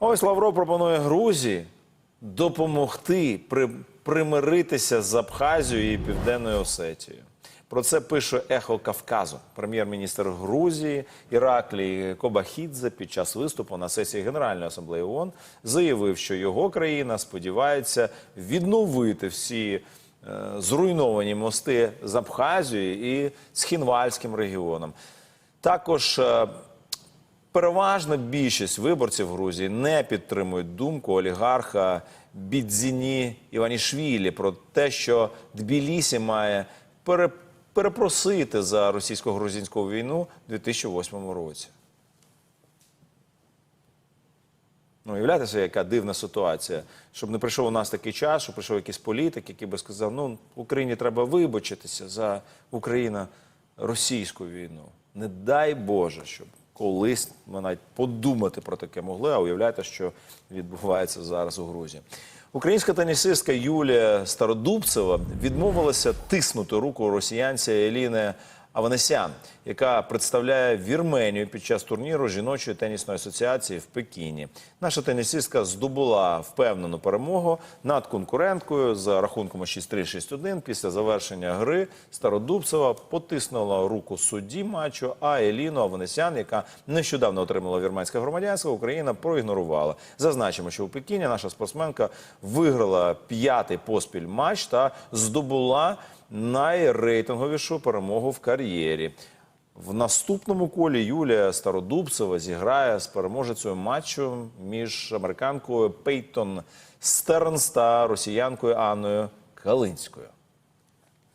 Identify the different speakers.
Speaker 1: Ось Лавров пропонує Грузії допомогти при, примиритися з Абхазією і Південною Осетією. Про це пише Ехо Кавказу. Прем'єр-міністр Грузії Іраклій Кобахідзе під час виступу на сесії Генеральної асамблеї ООН заявив, що його країна сподівається відновити всі е, зруйновані мости з Абхазією і з Хінвальським регіоном. Також е, Переважна більшість виборців Грузії не підтримують думку олігарха Бідзіні Іванішвілі про те, що Тбілісі має пере- перепросити за російсько-грузинську війну у 2008 році. Ну, уявляєте собі, яка дивна ситуація. Щоб не прийшов у нас такий час, щоб прийшов якийсь політик, який би сказав, ну, Україні треба вибачитися за Україно-російську війну. Не дай Боже, щоб колись ми навіть подумати про таке могли, а уявляєте, що відбувається зараз у Грузії. Українська тенісистка Юлія Стародубцева відмовилася тиснути руку росіянця Еліни Аванесян, яка представляє Вірменію під час турніру жіночої тенісної асоціації в Пекіні. Наша тенісистка здобула впевнену перемогу над конкуренткою за рахунком 6-3-6-1. Після завершення гри Стародубцева потиснула руку судді матчу, а Еліну Аванесян, яка нещодавно отримала вірменське громадянство, Україна проігнорувала. Зазначимо, що у Пекіні наша спортсменка виграла п'ятий поспіль матч та здобула найрейтинговішу перемогу в кар'єрі. В наступному колі Юлія Стародубцева зіграє з переможецею матчу між американкою Пейтон Стернс та росіянкою Анною Калинською.